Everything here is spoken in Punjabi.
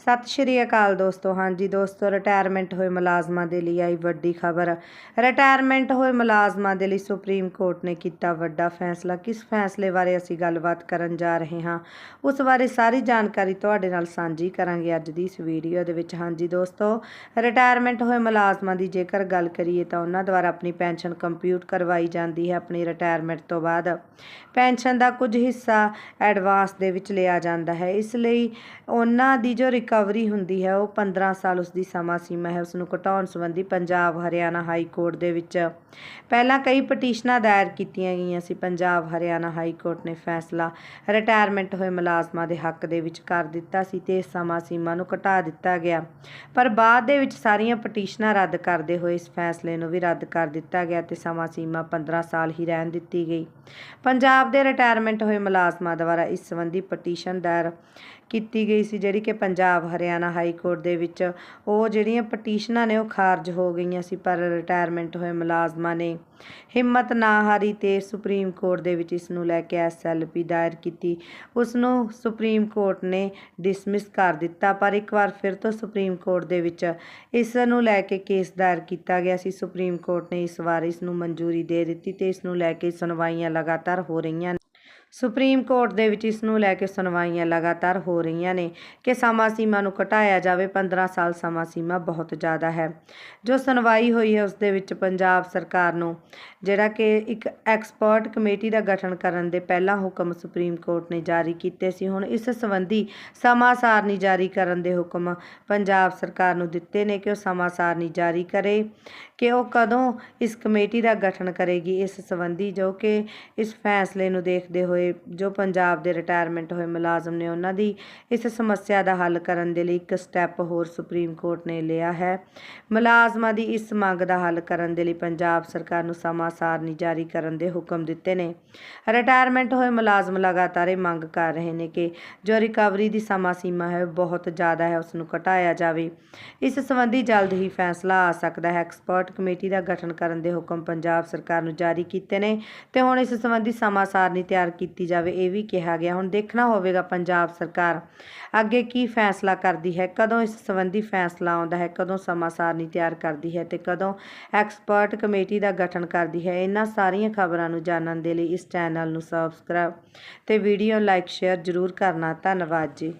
ਸਤਿ ਸ਼੍ਰੀ ਅਕਾਲ ਦੋਸਤੋ। ਹਾਂਜੀ ਦੋਸਤੋ ਰਿਟਾਇਰਮੈਂਟ ਹੋਏ ਮੁਲਾਜ਼ਮਾਂ ਦੇ ਲਈ ਆਈ ਵੱਡੀ ਖਬਰ। ਰਿਟਾਇਰਮੈਂਟ ਹੋਏ ਮੁਲਾਜ਼ਮਾਂ ਦੇ ਲਈ ਸੁਪਰੀਮ ਕੋਰਟ ਨੇ ਕੀਤਾ ਵੱਡਾ ਫੈਸਲਾ। ਕਿਸ ਫੈਸਲੇ ਬਾਰੇ ਅਸੀਂ ਗੱਲਬਾਤ ਕਰਨ ਜਾ ਰਹੇ ਹਾਂ, ਉਸ ਬਾਰੇ ਸਾਰੀ ਜਾਣਕਾਰੀ ਤੁਹਾਡੇ ਨਾਲ ਸਾਂਝੀ ਕਰਾਂਗੇ ਅੱਜ ਦੀ ਇਸ ਵੀਡੀਓ ਦੇ ਵਿੱਚ। ਹਾਂਜੀ ਦੋਸਤੋ ਰਿਟਾਇਰਮੈਂਟ ਹੋਏ ਮੁਲਾਜ਼ਮਾਂ ਦੀ ਜੇਕਰ ਗੱਲ ਕਰੀਏ ਤਾਂ ਉਹਨਾਂ ਦੁਆਰਾ ਆਪਣੀ ਪੈਨਸ਼ਨ ਕੰਪਿਊਟ ਕਰਵਾਈ ਜਾਂਦੀ ਹੈ ਆਪਣੀ ਰਿਟਾਇਰਮੈਂਟ ਤੋਂ ਬਾਅਦ। ਪੈਨਸ਼ਨ ਦਾ ਕੁਝ ਹਿੱਸਾ ਐਡਵਾਂਸ ਦੇ ਵਿੱਚ ਲਿਆ ਜਾਂਦਾ ਹੈ। ਇਸ ਲਈ ਉਹਨਾਂ ਦੀ ਜੋ ਰਿਕਵਰੀ ਹੁੰਦੀ ਹੈ, ਉਹ 15 ਸਾਲ ਉਸ ਦੀ ਸਮਾਂ ਸੀਮਾ ਹੈ ਉਸ ਨੂੰ ਘਟਾਉਣ ਸੰਬੰਧੀ ਪੰਜਾਬ, ਹਰਿਆਣਾ ਹਾਈ ਕੋਰਟ ਦੇ ਵਿੱਚ ਪਹਿਲਾਂ ਕਈ ਪਟੀਸ਼ਨਾਂ ਦਾਇਰ ਕੀਤੀਆਂ ਗਈਆਂ ਸੀ। ਪੰਜਾਬ, ਹਰਿਆਣਾ ਹਾਈ ਕੋਰਟ ਨੇ ਫੈਸਲਾ ਰਿਟਾਇਰਮੈਂਟ ਹੋਏ ਮੁਲਾਜ਼ਮਾਂ ਦੇ ਹੱਕ ਦੇ ਵਿੱਚ ਕਰ ਦਿੱਤਾ ਸੀ ਤੇ ਇਸ ਸਮਾਂ ਸੀਮਾ ਨੂੰ ਘਟਾ ਦਿੱਤਾ ਗਿਆ। ਪਰ ਬਾਅਦ ਦੇ ਵਿੱਚ ਸਾਰੀਆਂ ਪਟੀਸ਼ਨਾਂ ਰੱਦ ਕਰਦੇ ਹੋਏ ਇਸ ਫੈਸਲੇ ਨੂੰ ਵੀ ਰੱਦ ਕਰ ਦਿੱਤਾ ਗਿਆ ਤੇ ਸਮਾਂ ਸੀਮਾ 15 ਸਾਲ ਹੀ ਰਹਿਣ ਦਿੱਤੀ ਗਈ। ਪੰਜਾਬ ਦੇ ਰਿਟਾਇਰਮੈਂਟ ਹੋਏ ਮੁਲਾਜ਼ਮਾਂ ਦੁਆਰਾ ਇਸ ਸੰਬੰਧੀ ਪਟੀਸ਼ਨ ਦਾਇਰ ਕੀਤੀ ਗਈ ਸੀ, ਜਿਹੜੀ ਕਿ ਪੰਜਾਬ ਹਰਿਆਣਾ ਹਾਈ ਕੋਰਟ ਦੇ ਵਿੱਚ। ਉਹ ਜਿਹੜੀਆਂ ਪਟੀਸ਼ਨਾਂ ਨੇ ਉਹ ਖਾਰਜ ਹੋ ਗਈਆਂ ਸੀ, ਪਰ ਰਿਟਾਇਰਮੈਂਟ ਹੋਏ ਮੁਲਾਜ਼ਮਾਂ ਨੇ। ਹਿੰਮਤ ਨਾ ਹਾਰੀ ਤੇ ਸੁਪਰੀਮ ਕੋਰਟ ਦੇ ਵਿੱਚ ਇਸ ਨੂੰ ਲੈ ਕੇ ਐਸਐਲਪੀ ਦਾਇਰ ਕੀਤੀ। ਉਸ ਨੂੰ ਸੁਪਰੀਮ ਕੋਰਟ ਨੇ ਡਿਸਮਿਸ ਕਰ ਦਿੱਤਾ, ਪਰ ਇੱਕ ਵਾਰ ਫਿਰ ਤੋਂ ਸੁਪਰੀਮ ਕੋਰਟ ਦੇ ਵਿੱਚ ਇਸ ਨੂੰ ਲੈ ਕੇ ਕੇਸ ਦਾਇਰ ਕੀਤਾ ਗਿਆ ਸੀ। ਸੁਪਰੀਮ ਕੋਰਟ ਨੇ ਇਸ ਵਾਰ ਇਸ ਨੂੰ ਮਨਜ਼ੂਰੀ ਦੇ ਦਿੱਤੀ ਤੇ ਇਸ ਨੂੰ ਲੈ ਕੇ ਸੁਣਵਾਈਆਂ ਲਗਾਤਾਰ ਹੋ ਰਹੀਆਂ ਸੁਪਰੀਮ ਕੋਰਟ ਦੇ ਵਿੱਚ ਇਸ ਨੂੰ ਲੈ ਕੇ ਸੁਣਵਾਈਆਂ ਲਗਾਤਾਰ ਹੋ ਰਹੀਆਂ ਨੇ ਕਿ ਸਮਾਂ ਸੀਮਾ ਨੂੰ ਘਟਾਇਆ ਜਾਵੇ 15 ਸਾਲ ਸਮਾਂ ਸੀਮਾ ਬਹੁਤ ਜ਼ਿਆਦਾ ਹੈ। ਜੋ ਸੁਣਵਾਈ ਹੋਈ ਹੈ, ਉਸ ਦੇ ਵਿੱਚ ਪੰਜਾਬ ਸਰਕਾਰ ਨੂੰ ਜਿਹੜਾ ਕਿ ਇੱਕ ਐਕਸਪਰਟ ਕਮੇਟੀ ਦਾ ਗਠਨ ਕਰਨ ਦੇ ਪਹਿਲਾਂ ਹੁਕਮ ਸੁਪਰੀਮ ਕੋਰਟ ਨੇ ਜਾਰੀ ਕੀਤੇ ਸੀ, ਹੁਣ ਇਸ ਸੰਬੰਧੀ ਸਮਾਂ ਸਾਰਨੀ ਜਾਰੀ ਕਰਨ ਦੇ ਹੁਕਮ ਪੰਜਾਬ ਸਰਕਾਰ ਨੂੰ ਦਿੱਤੇ ਨੇ ਕਿ ਉਹ ਸਮਾਂ ਸਾਰਨੀ ਜਾਰੀ ਕਰੇ, ਕਿ ਉਹ ਕਦੋਂ ਇਸ ਕਮੇਟੀ ਦਾ ਗਠਨ ਕਰੇਗੀ, ਇਸ ਸੰਬੰਧੀ ਜੋ ਕਿ ਇਸ ਫੈਸਲੇ ਨੂੰ ਦੇਖਦੇ ਹੋਏ ਜੋ ਪੰਜਾਬ ਦੇ ਰਿਟਾਇਰਮੈਂਟ ਹੋਏ ਮੁਲਾਜ਼ਮ ਨੇ ਉਹਨਾਂ ਦੀ ਇਸ ਸਮੱਸਿਆ ਦਾ ਹੱਲ ਕਰਨ ਦੇ ਲਈ ਇੱਕ ਸਟੈਪ ਹੋਰ ਸੁਪਰੀਮ ਕੋਰਟ ਨੇ ਲਿਆ ਹੈ। ਮੁਲਾਜ਼ਮਾਂ ਦੀ ਇਸ ਮੰਗ ਦਾ ਹੱਲ ਕਰਨ ਦੇ ਲਈ ਪੰਜਾਬ ਸਰਕਾਰ ਨੂੰ ਸਮਾਂ ਸਾਰਨੀ ਜਾਰੀ ਕਰਨ ਦੇ ਹੁਕਮ ਦਿੱਤੇ ਨੇ। ਰਿਟਾਇਰਮੈਂਟ ਹੋਏ ਮੁਲਾਜ਼ਮ ਲਗਾਤਾਰ ਇਹ ਮੰਗ ਕਰ ਰਹੇ ਨੇ ਕਿ ਜੋ ਰਿਕਵਰੀ ਦੀ ਸਮਾਂ ਸੀਮਾ ਹੈ ਬਹੁਤ ਜ਼ਿਆਦਾ ਹੈ ਉਸ ਨੂੰ ਘਟਾਇਆ ਜਾਵੇ। ਇਸ ਸੰਬੰਧੀ ਜਲਦ ਹੀ ਫੈਸਲਾ ਆ ਸਕਦਾ ਹੈ। ਐਕਸਪਰਟ ਕਮੇਟੀ ਦਾ ਗਠਨ ਕਰਨ ਦੇ ਹੁਕਮ ਪੰਜਾਬ ਸਰਕਾਰ ਨੂੰ ਜਾਰੀ ਕੀਤੇ ਨੇ ਤੇ ਹੁਣ ਇਸ ਸੰਬੰਧੀ ਸਮਾਂ ਸਾਰਨੀ ਤਿਆਰ ਕੀਤੀ ਕੀਤੀ ਜਾਵੇ, ਇਹ ਵੀ ਕਿਹਾ ਗਿਆ। ਹੁਣ ਦੇਖਣਾ ਹੋਵੇਗਾ ਪੰਜਾਬ ਸਰਕਾਰ ਅੱਗੇ ਕੀ ਫੈਸਲਾ ਕਰਦੀ ਹੈ, ਕਦੋਂ ਇਸ ਸੰਬੰਧੀ ਫੈਸਲਾ ਆਉਂਦਾ ਹੈ, ਕਦੋਂ ਸਮਾਂ ਸਾਰਨੀ ਤਿਆਰ ਕਰਦੀ ਹੈ ਤੇ ਕਦੋਂ ਐਕਸਪਰਟ ਕਮੇਟੀ ਦਾ ਗਠਨ ਕਰਦੀ ਹੈ। ਇਹਨਾਂ ਸਾਰੀਆਂ ਖਬਰਾਂ ਨੂੰ ਜਾਣਨ ਦੇ ਲਈ ਇਸ ਚੈਨਲ ਨੂੰ ਸਬਸਕ੍ਰਾਈਬ ਤੇ ਵੀਡੀਓ ਲਾਈਕ ਸ਼ੇਅਰ ਜ਼ਰੂਰ ਕਰਨਾ। ਧੰਨਵਾਦ ਜੀ।